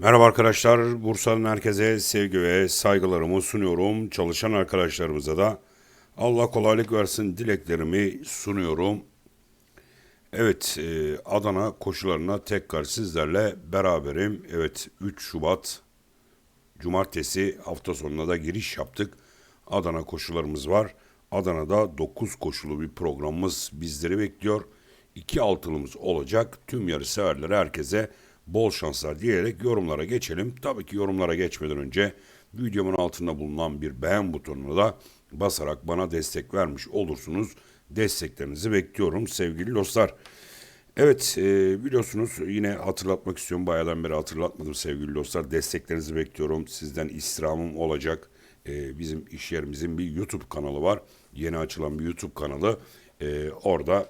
Merhaba arkadaşlar. Bursa'nın herkese sevgi ve saygılarımı sunuyorum. Çalışan arkadaşlarımıza da Allah kolaylık versin dileklerimi sunuyorum. Evet, e, Adana koşularına tekrar sizlerle beraberim. Evet, 3 Şubat Cumartesi hafta sonuna da giriş yaptık. Adana koşularımız var. Adana'da 9 koşulu bir programımız bizleri bekliyor. İki altılımız olacak. Tüm yarış severlere herkese bol şanslar diyerek yorumlara geçelim. Tabii ki yorumlara geçmeden önce videomun altında bulunan bir beğen butonuna da basarak bana destek vermiş olursunuz. Desteklerinizi bekliyorum sevgili dostlar. Evet e, biliyorsunuz yine hatırlatmak istiyorum. Bayağıdan beri hatırlatmadım sevgili dostlar. Desteklerinizi bekliyorum. Sizden istirhamım olacak. E, bizim iş yerimizin bir YouTube kanalı var. Yeni açılan bir YouTube kanalı. E, orada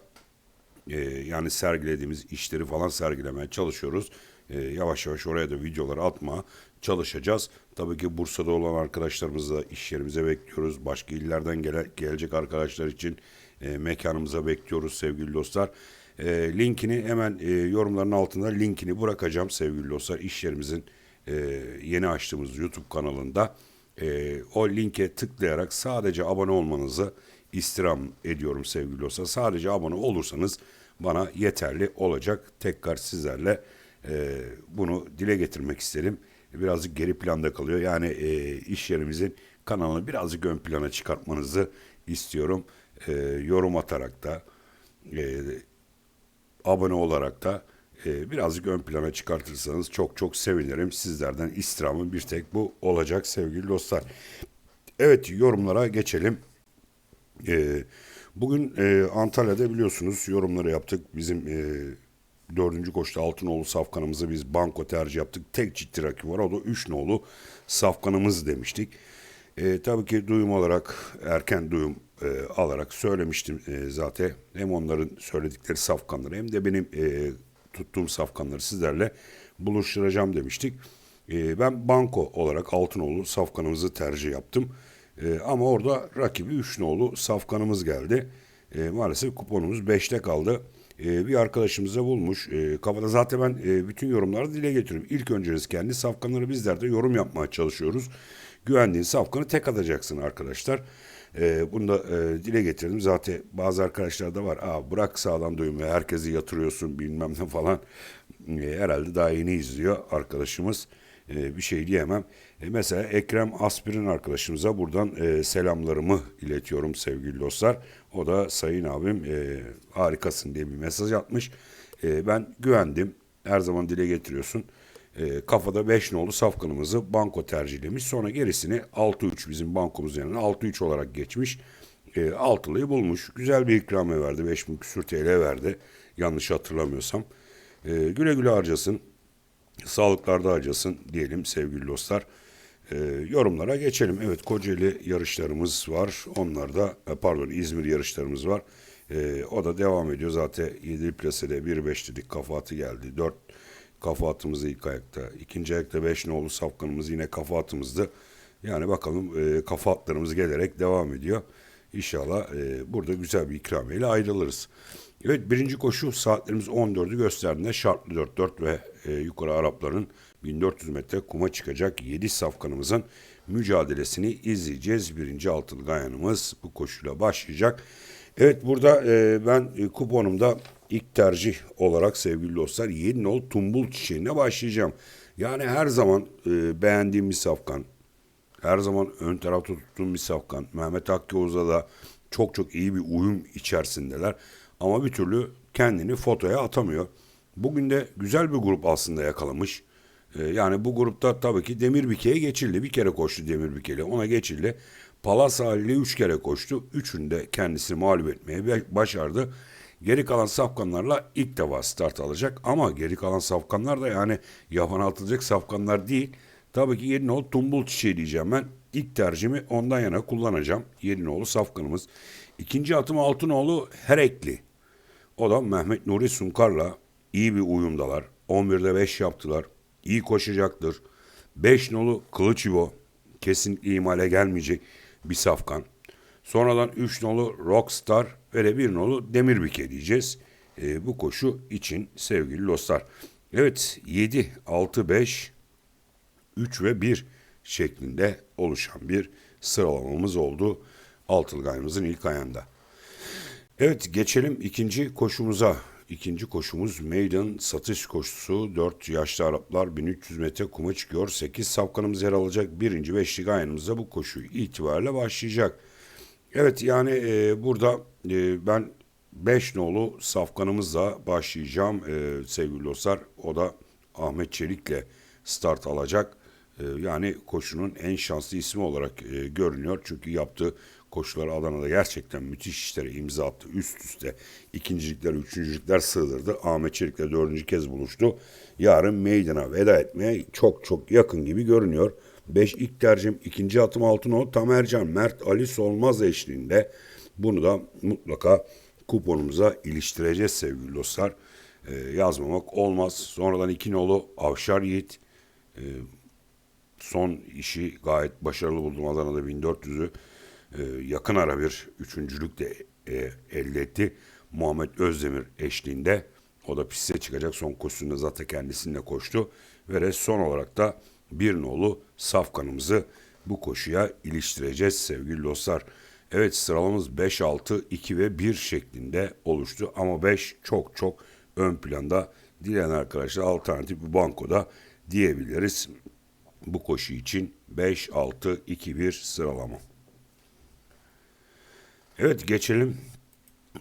e, yani sergilediğimiz işleri falan sergilemeye çalışıyoruz. E, yavaş yavaş oraya da videoları atma çalışacağız. Tabii ki Bursa'da olan arkadaşlarımızı da iş yerimize bekliyoruz. Başka illerden gele, gelecek arkadaşlar için e, mekanımıza bekliyoruz sevgili dostlar. E, linkini hemen e, yorumların altında linkini bırakacağım sevgili dostlar. İş yerimizin e, yeni açtığımız YouTube kanalında e, o linke tıklayarak sadece abone olmanızı istirham ediyorum sevgili dostlar. Sadece abone olursanız bana yeterli olacak. Tekrar sizlerle e, bunu dile getirmek isterim. Birazcık geri planda kalıyor. Yani e, iş yerimizin kanalını birazcık ön plana çıkartmanızı istiyorum. E, yorum atarak da e, abone olarak da e, birazcık ön plana çıkartırsanız çok çok sevinirim. Sizlerden istirhamım bir tek bu olacak sevgili dostlar. Evet yorumlara geçelim. E, bugün e, Antalya'da biliyorsunuz yorumları yaptık. Bizim e, dördüncü koşta Altınoğlu safkanımızı biz banko tercih yaptık. Tek ciddi rakip var o da üç nolu safkanımız demiştik. E, tabii ki duyum olarak erken duyum e, alarak söylemiştim e, zaten. Hem onların söyledikleri safkanları hem de benim e, tuttuğum safkanları sizlerle buluşturacağım demiştik. E, ben banko olarak Altınoğlu safkanımızı tercih yaptım. E, ama orada rakibi üç nolu safkanımız geldi. E, maalesef kuponumuz 5'te kaldı. E, bir arkadaşımıza bulmuş. E, kafada zaten ben e, bütün yorumları dile getiriyorum. İlk önceniz kendi safkanları bizler de yorum yapmaya çalışıyoruz. Güvendiğin safkanı tek atacaksın arkadaşlar. E, bunu da e, dile getirdim. Zaten bazı arkadaşlar da var. Aa, bırak sağdan duymayı herkesi yatırıyorsun bilmem ne falan. E, herhalde daha yeni izliyor arkadaşımız. E, bir şey diyemem. E, mesela Ekrem Aspirin arkadaşımıza buradan e, selamlarımı iletiyorum sevgili dostlar. O da sayın abim e, harikasın diye bir mesaj atmış. E, ben güvendim. Her zaman dile getiriyorsun. E, kafada 5 nolu safkanımızı banko tercihlemiş. Sonra gerisini 6-3 bizim bankomuz yanına 6-3 olarak geçmiş. E, altılıyı bulmuş. Güzel bir ikramiye verdi. 5 bin küsür TL verdi. Yanlış hatırlamıyorsam. E, güle güle harcasın. Sağlıklarda harcasın diyelim sevgili dostlar. E, yorumlara geçelim. Evet Kocaeli yarışlarımız var. Onlar da e, pardon İzmir yarışlarımız var. E, o da devam ediyor. Zaten 7 plasede 1-5 dedik kafa atı geldi. 4 kafa atımızı ilk ayakta. ikinci ayakta 5 nolu safkanımız yine kafa atımızdı. Yani bakalım e, kafa atlarımız gelerek devam ediyor. İnşallah e, burada güzel bir ikramiyeyle ayrılırız. Evet birinci koşu saatlerimiz 14'ü gösterdiğinde şartlı 4-4 ve e, yukarı Arapların 1400 metre kuma çıkacak 7 safkanımızın mücadelesini izleyeceğiz. Birinci altılı gayanımız bu koşuyla başlayacak. Evet burada e, ben e, kuponumda ilk tercih olarak sevgili dostlar 7 nol tumbul çiçeğine başlayacağım. Yani her zaman e, beğendiğim bir safkan, her zaman ön tarafta tuttuğum bir safkan. Mehmet Akgöz'la da çok çok iyi bir uyum içerisindeler. Ama bir türlü kendini fotoya atamıyor. Bugün de güzel bir grup aslında yakalamış. Ee, yani bu grupta tabii ki Demirbike'ye geçildi. Bir kere koştu Demirbike'yle ona geçildi. Palas haliyle üç kere koştu. Üçünde kendisini mağlup etmeye başardı. Geri kalan safkanlarla ilk defa start alacak. Ama geri kalan safkanlar da yani yapan atılacak safkanlar değil. Tabii ki Yedinoğlu Tumbul Çiçeği diyeceğim ben. İlk tercihimi ondan yana kullanacağım. Yedinoğlu safkanımız. İkinci atım Altınoğlu Herekli. O da Mehmet Nuri Sunkar'la iyi bir uyumdalar. 11'de 5 yaptılar. İyi koşacaktır. 5 nolu Kılıç İbo. Kesinlikle imale gelmeyecek bir safkan. Sonradan 3 nolu Rockstar ve de 1 nolu Demirbike diyeceğiz. E, bu koşu için sevgili dostlar. Evet 7, 6, 5, 3 ve 1 şeklinde oluşan bir sıralamamız oldu. Altılgayımızın ilk ayağında. Evet geçelim ikinci koşumuza. İkinci koşumuz Maiden satış koşusu. 4 yaşlı Araplar 1300 metre kuma çıkıyor. 8 safkanımız yer alacak. Birinci beşlik ayağımızda bu koşu itibariyle başlayacak. Evet yani e, burada e, ben 5 nolu safkanımızla başlayacağım e, sevgili dostlar. O da Ahmet Çelik'le start alacak. E, yani koşunun en şanslı ismi olarak e, görünüyor. Çünkü yaptığı koşuları Adana'da gerçekten müthiş işlere imza attı. Üst üste ikincilikler, üçüncülükler sığdırdı. Ahmet Çelik'le dördüncü kez buluştu. Yarın meydana veda etmeye çok çok yakın gibi görünüyor. 5 ilk tercihim, ikinci atım Altınoğlu, Tamercan, Mert, Ali Solmaz eşliğinde. Bunu da mutlaka kuponumuza iliştireceğiz sevgili dostlar. Ee, yazmamak olmaz. Sonradan iki nolu Avşar Yiğit. Ee, son işi gayet başarılı buldum. Adana'da 1400'ü e, yakın ara bir üçüncülük de e, elde etti. Muhammed Özdemir eşliğinde. O da piste çıkacak. Son koşusunda zaten kendisininle koştu. Ve son olarak da bir nolu safkanımızı bu koşuya iliştireceğiz sevgili dostlar. Evet sıralamamız 5, 6, 2 ve 1 şeklinde oluştu. Ama 5 çok çok ön planda. Dileyen arkadaşlar alternatif bir bankoda diyebiliriz. Bu koşu için 5, 6, 2, 1 sıralama. Evet geçelim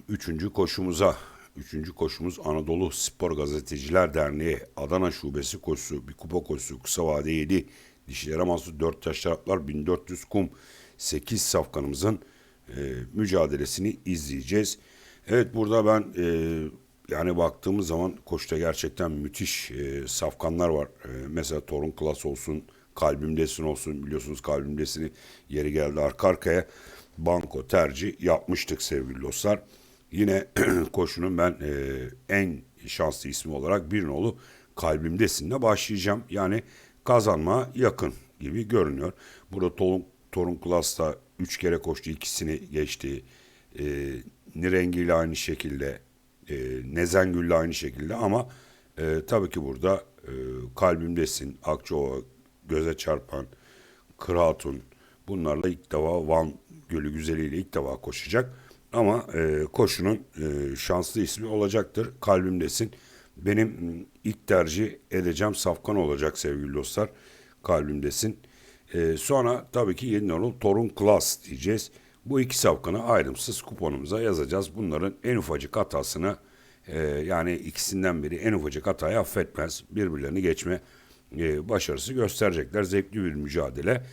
üçüncü koşumuza. Üçüncü koşumuz Anadolu Spor Gazeteciler Derneği Adana Şubesi koşusu. Bir kupa koşusu kısa vade 7. Dişilere mahsus 4 taş taraflar 1400 kum. 8 safkanımızın e, mücadelesini izleyeceğiz. Evet burada ben e, yani baktığımız zaman koşta gerçekten müthiş e, safkanlar var. E, mesela Torun Klas olsun, Kalbimdesin olsun biliyorsunuz Kalbimdesin'i yeri geldi arka arkaya banko tercih yapmıştık sevgili dostlar. Yine koşunun ben e, en şanslı ismi olarak bir nolu kalbimdesinle başlayacağım. Yani kazanma yakın gibi görünüyor. Burada Torun, Torun Klas'ta 3 kere koştu ikisini geçti. E, Nirengi ile aynı şekilde e, Nezengül ile aynı şekilde ama e, tabii ki burada e, kalbimdesin Akçova göze çarpan Kıratun bunlarla ilk defa Van Gölü Güzeli ilk defa koşacak. Ama e, koşunun e, şanslı ismi olacaktır. Kalbimdesin. Benim ilk tercih edeceğim Safkan olacak sevgili dostlar. Kalbimdesin. E, sonra tabii ki yeni numaralı Torun Class diyeceğiz. Bu iki safkanı ayrımsız kuponumuza yazacağız. Bunların en ufacık hatasını e, yani ikisinden biri en ufacık hatayı affetmez. Birbirlerini geçme e, başarısı gösterecekler. Zevkli bir mücadele.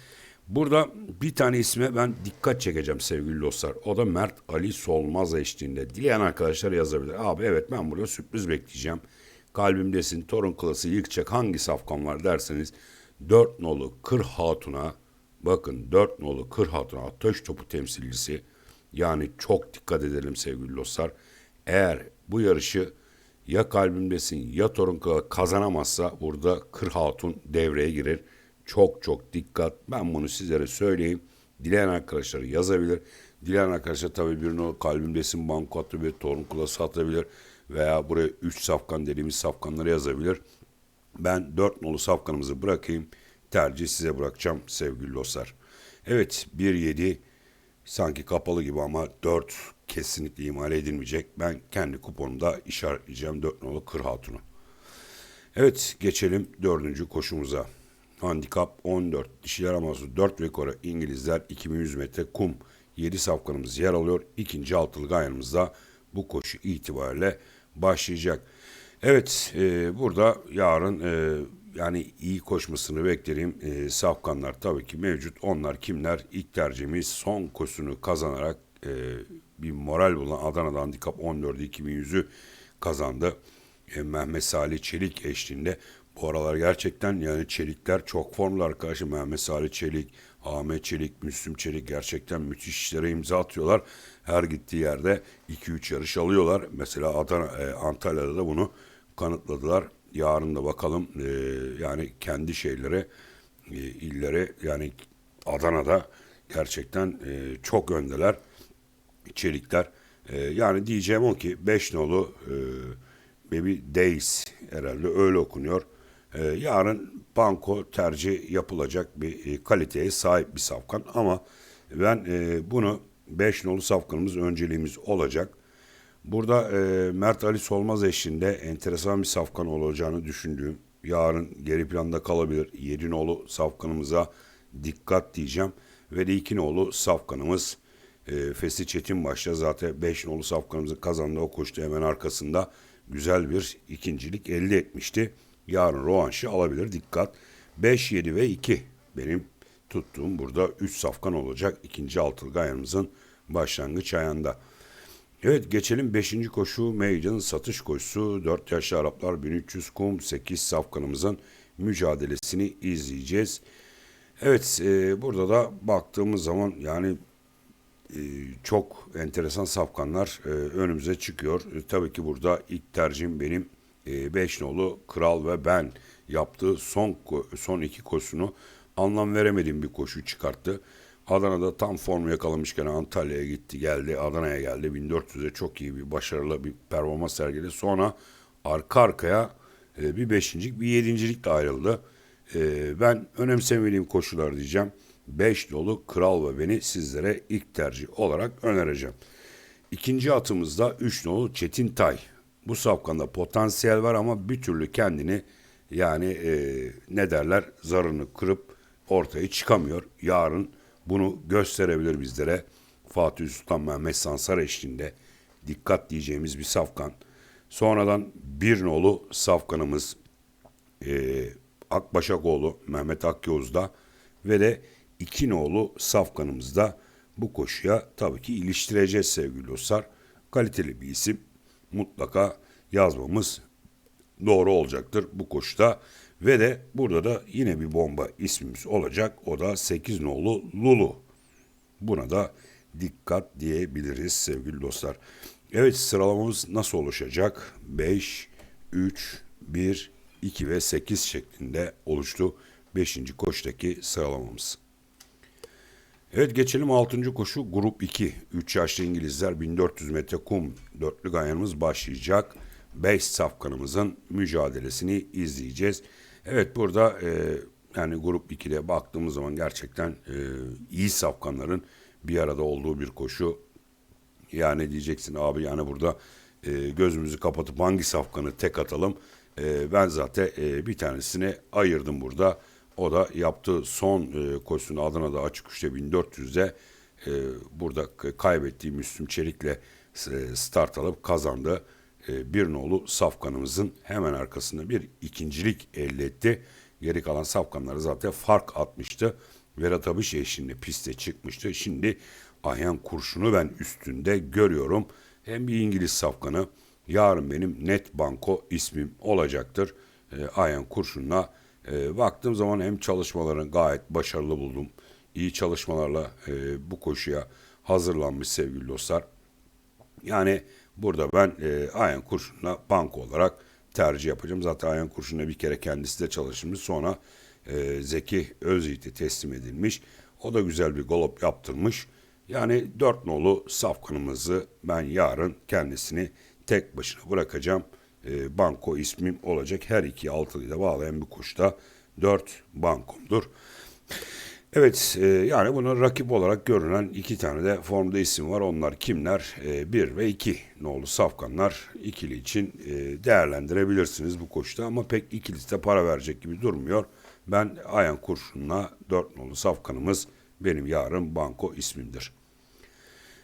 Burada bir tane isme ben dikkat çekeceğim sevgili dostlar. O da Mert Ali Solmaz eşliğinde. Dileyen arkadaşlar yazabilir. Abi evet ben burada sürpriz bekleyeceğim. Kalbimdesin torun klası yıkacak hangi safkan var derseniz. Dört nolu Kır Hatun'a bakın dört nolu Kır Hatun'a ateş topu temsilcisi. Yani çok dikkat edelim sevgili dostlar. Eğer bu yarışı ya kalbimdesin ya torun kazanamazsa burada Kır Hatun devreye girer. Çok çok dikkat. Ben bunu sizlere söyleyeyim. Dileyen arkadaşlar yazabilir. Dileyen arkadaşlar tabii birini kalbimdesin banko atabilir, torun kulası atabilir veya buraya 3 safkan dediğimiz safkanları yazabilir. Ben 4 nolu safkanımızı bırakayım. Tercih size bırakacağım sevgili dostlar. Evet 1-7 sanki kapalı gibi ama 4 kesinlikle ihmal edilmeyecek. Ben kendi kuponumda işaretleyeceğim 4 nolu Kır Hatun'u. Evet geçelim dördüncü koşumuza. Handikap 14. Dişiler Amazu 4 rekoru İngilizler 2100 metre kum 7 safkanımız yer alıyor. İkinci altılık ayağımızda bu koşu itibariyle başlayacak. Evet e, burada yarın e, yani iyi koşmasını beklerim. E, safkanlar tabii ki mevcut. Onlar kimler? İlk tercihimiz son koşusunu kazanarak e, bir moral bulan Adana'da handikap 14'ü 2100'ü kazandı. E, Mehmet Salih Çelik eşliğinde bu aralar gerçekten yani Çelikler çok formlu arkadaşım. Mehmet Salih Çelik, Ahmet Çelik, Müslüm Çelik gerçekten müthiş işlere imza atıyorlar. Her gittiği yerde 2-3 yarış alıyorlar. Mesela Adana, e, Antalya'da da bunu kanıtladılar. Yarın da bakalım e, yani kendi şeyleri, e, illere yani Adana'da gerçekten e, çok öndeler. Çelikler. E, yani diyeceğim o ki 5 nolu e, Baby Days herhalde öyle okunuyor. Ee, yarın banko tercih yapılacak bir e, kaliteye sahip bir safkan ama ben e, bunu 5 nolu safkanımız önceliğimiz olacak. Burada e, Mert Ali Solmaz eşliğinde enteresan bir safkan olacağını düşündüğüm yarın geri planda kalabilir. 7 nolu safkanımıza dikkat diyeceğim. Ve de 2 nolu safkanımız e, Fesi Çetin başta zaten 5 nolu safkanımızı kazandı. O koştu hemen arkasında güzel bir ikincilik elde etmişti. Yarın rovanşı alabilir. Dikkat. 5, 7 ve 2 benim tuttuğum burada 3 safkan olacak. ikinci altılı ayağımızın başlangıç ayağında. Evet geçelim 5. koşu Maiden satış koşusu 4 yaşlı Araplar 1300 kum 8 safkanımızın mücadelesini izleyeceğiz. Evet e, burada da baktığımız zaman yani e, çok enteresan safkanlar e, önümüze çıkıyor. E, tabii ki burada ilk tercihim benim 5 nolu Kral ve Ben yaptığı son son iki koşusunu anlam veremediğim bir koşu çıkarttı. Adana'da tam formu yakalamışken Antalya'ya gitti geldi Adana'ya geldi 1400'e çok iyi bir başarılı bir performans sergiledi. Sonra arka arkaya e, bir beşincilik bir yedincilikle ayrıldı. E, ben önemsemediğim koşular diyeceğim. 5 dolu Kral ve Beni sizlere ilk tercih olarak önereceğim. İkinci atımızda 3 nolu Çetin Tay. Bu safkanda potansiyel var ama bir türlü kendini yani e, ne derler zarını kırıp ortaya çıkamıyor. Yarın bunu gösterebilir bizlere. Fatih Sultan Mehmet Sansar eşliğinde dikkat diyeceğimiz bir safkan. Sonradan bir nolu safkanımız e, Akbaşakoğlu Mehmet Akyoz'da ve de iki nolu safkanımızda bu koşuya tabii ki iliştireceğiz sevgili dostlar. Kaliteli bir isim mutlaka yazmamız doğru olacaktır bu koşuda. Ve de burada da yine bir bomba ismimiz olacak. O da 8 nolu Lulu. Buna da dikkat diyebiliriz sevgili dostlar. Evet sıralamamız nasıl oluşacak? 5, 3, 1, 2 ve 8 şeklinde oluştu 5. koştaki sıralamamız. Evet geçelim 6. koşu grup 2. 3 yaşlı İngilizler 1400 metre kum dörtlü ganyanımız başlayacak. 5 safkanımızın mücadelesini izleyeceğiz. Evet burada e, yani grup 2'de baktığımız zaman gerçekten e, iyi safkanların bir arada olduğu bir koşu. Yani diyeceksin abi yani burada e, gözümüzü kapatıp hangi safkanı tek atalım. E, ben zaten e, bir tanesini ayırdım burada. O da yaptığı son e, koşusunu Adana'da açık uçta 1400'de e, burada kaybettiği Müslüm Çelik'le e, start alıp kazandı. E, bir nolu safkanımızın hemen arkasında bir ikincilik elde etti. Geri kalan safkanları zaten fark atmıştı. Vedat Abış eşliğinde piste çıkmıştı. Şimdi Ayhan Kurşun'u ben üstünde görüyorum. Hem bir İngiliz safkanı yarın benim net banko ismim olacaktır. E, Ayhan Kurşun'la e, baktığım zaman hem çalışmalarını gayet başarılı buldum. İyi çalışmalarla e, bu koşuya hazırlanmış sevgili dostlar. Yani burada ben e, Ayhan Kurşun'la banko olarak tercih yapacağım. Zaten Ayhan Kurşun'la bir kere kendisi de çalışmış. Sonra e, Zeki Özyiğit'e teslim edilmiş. O da güzel bir golop yaptırmış. Yani dört nolu safkanımızı ben yarın kendisini tek başına bırakacağım. E, banko ismim olacak. Her iki altılıyı da bağlayan bir kuşta dört bankomdur. Evet e, yani buna rakip olarak görünen iki tane de formda isim var. Onlar kimler? E, bir ve iki nolu safkanlar ikili için e, değerlendirebilirsiniz bu koşuda ama pek ikilisi de para verecek gibi durmuyor. Ben Ayan Kurşun'la dört nolu safkanımız benim yarın banko ismimdir.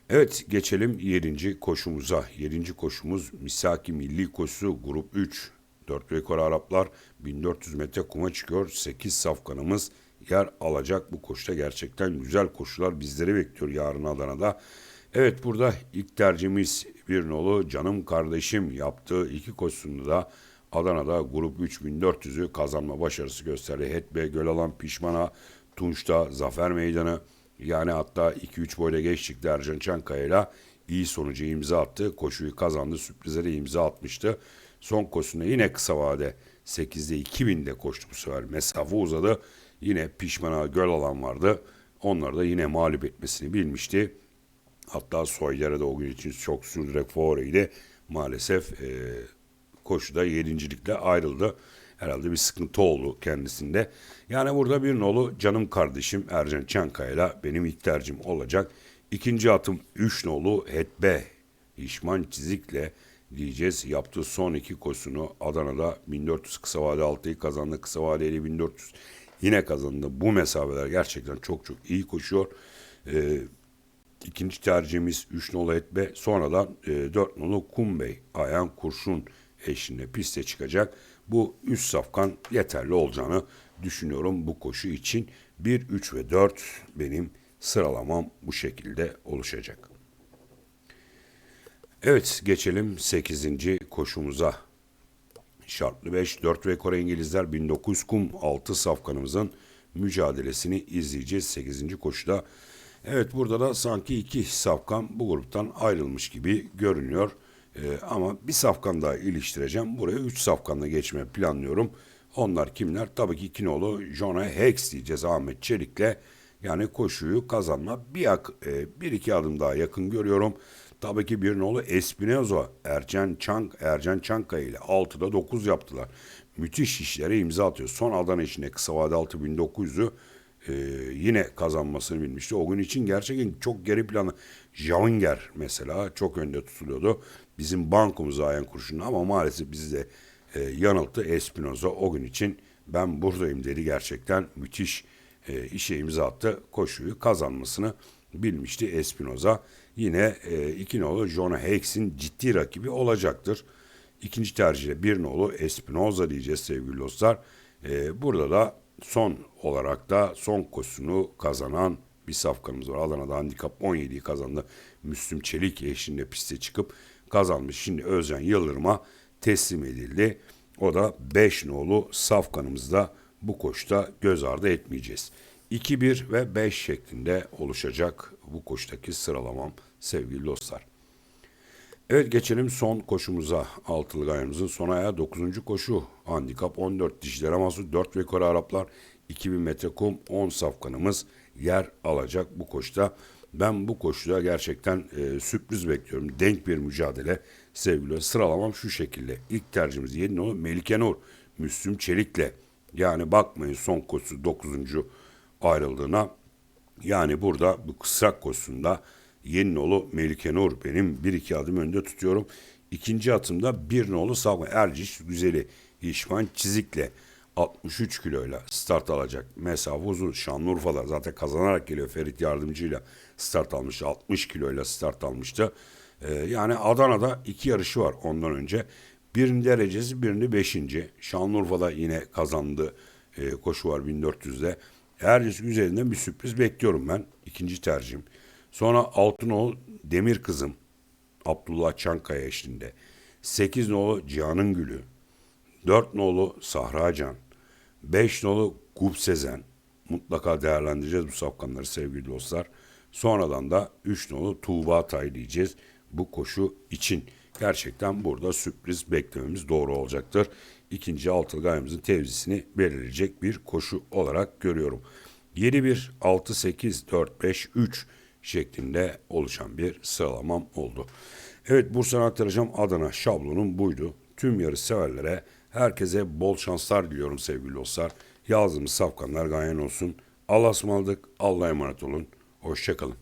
Evet geçelim 7. koşumuza. 7. koşumuz Misaki Milli Koşusu Grup 3. 4 rekor Araplar 1400 metre kuma çıkıyor. 8 safkanımız yer alacak bu koşuda. Gerçekten güzel koşular bizleri bekliyor yarın Adana'da. Evet burada ilk tercihimiz bir nolu canım kardeşim yaptığı iki koşusunu da Adana'da grup 3400'ü kazanma başarısı gösterdi. Hetbe, Gölalan, Pişmana, Tunç'ta Zafer Meydanı yani hatta 2-3 boyla geçtik Ercan Çankaya'yla iyi sonucu imza attı. Koşuyu kazandı. Sürprizlere imza atmıştı. Son koşusunda yine kısa vade 8'de 2000'de koştu bu sefer. Mesafe uzadı. Yine Pişmana Göl alan vardı. Onlar da yine mağlup etmesini bilmişti. Hatta Soyer'e de o gün için çok sürdürerek favoriydi. Maalesef e, koşuda yedincilikle ayrıldı. herhalde bir sıkıntı oldu kendisinde. Yani burada bir nolu canım kardeşim Ercan Çankaya'yla benim ilk tercihim olacak. İkinci atım 3 nolu Hetbe İşman Çizik'le diyeceğiz. Yaptığı son iki koşusunu Adana'da 1400 kısa vade 6'yı kazandı. Kısa vadeli 1400 yine kazandı. Bu mesafeler gerçekten çok çok iyi koşuyor. Ee, ikinci tercihimiz 3 nolu Etbe. Sonradan e, 4 nolu Kumbey Ayhan Kurşun eşliğinde piste çıkacak. Bu üst safkan yeterli olacağını düşünüyorum bu koşu için. 1, 3 ve 4 benim sıralamam bu şekilde oluşacak. Evet geçelim 8. koşumuza. Şartlı 5, 4 rekor İngilizler 1900 kum 6 safkanımızın mücadelesini izleyeceğiz 8. koşuda. Evet burada da sanki iki safkan bu gruptan ayrılmış gibi görünüyor. Ee, ama bir safkan daha iliştireceğim. Buraya 3 safkanla geçme planlıyorum. Onlar kimler? Tabii ki Kinoğlu, Jonah Hex diyeceğiz Ahmet Çelik'le. Yani koşuyu kazanma bir, e, bir iki adım daha yakın görüyorum. Tabii ki bir nolu Espinoza, Ercan Çank, Ercan Çankaya ile 6'da 9 yaptılar. Müthiş işlere imza atıyor. Son Adana içinde kısa vade 6900'ü e, yine kazanmasını bilmişti. O gün için gerçekten çok geri planı. Javinger mesela çok önde tutuluyordu. Bizim bankomuz ayan kurşunu ama maalesef bizi de e, yanılttı Espinoza o gün için. Ben buradayım dedi gerçekten müthiş e, işe imza attı. Koşuyu kazanmasını bilmişti Espinoza. Yine e, iki nolu Jonah Hakes'in ciddi rakibi olacaktır. İkinci tercihle bir nolu Espinoza diyeceğiz sevgili dostlar. E, burada da son olarak da son koşusunu kazanan bir safkanımız var. Adana'da handikap 17'yi kazandı. Müslüm Çelik eşliğinde piste çıkıp kazanmış. Şimdi Özcan Yıldırım'a teslim edildi. O da 5 nolu safkanımızda bu koşta göz ardı etmeyeceğiz. 2, 1 ve 5 şeklinde oluşacak bu koştaki sıralamam sevgili dostlar. Evet geçelim son koşumuza. Altılı gayamızın son ayağı 9. koşu. Handikap 14 dişlere mahsus 4 rekor Araplar 2000 metre kum 10 safkanımız yer alacak bu koşta. Ben bu koşuda gerçekten e, sürpriz bekliyorum. Denk bir mücadele sevgili. Sıralamam şu şekilde. İlk tercihimiz 7 nolu Melike Nur. Müslüm Çelik'le. Yani bakmayın son koşusu 9. ayrıldığına. Yani burada bu kısrak koşusunda yeni nolu Melike Nur benim bir iki adım önde tutuyorum. İkinci atımda bir nolu Savga Erciş Güzeli İşman Çizik'le 63 kiloyla start alacak. Mesafe uzun. Şanlıurfa'da zaten kazanarak geliyor Ferit Yardımcı'yla start almıştı. 60 kiloyla start almıştı. Ee, yani Adana'da iki yarışı var ondan önce. Birinin derecesi birini beşinci. Şanlıurfa'da yine kazandı e, koşu var 1400'de. Erciyes üzerinden bir sürpriz bekliyorum ben. İkinci tercihim. Sonra Altınoğlu Demir Kızım. Abdullah Çankaya eşliğinde. 8 nolu Cihan'ın Gülü. 4 nolu Sahracan. 5 nolu Gup Sezen. Mutlaka değerlendireceğiz bu safkanları sevgili dostlar. Sonradan da 3 nolu Tuğba Tay diyeceğiz bu koşu için. Gerçekten burada sürpriz beklememiz doğru olacaktır. İkinci altılı gayemizin tevzisini belirleyecek bir koşu olarak görüyorum. 7-1, 6-8, 4-5-3 şeklinde oluşan bir sıralamam oldu. Evet Bursa'na aktaracağım Adana şablonum buydu. Tüm yarış severlere herkese bol şanslar diliyorum sevgili dostlar. Yazdığımız safkanlar gayen olsun. Allah'a ısmarladık. Allah'a emanet olun. Hoşçakalın.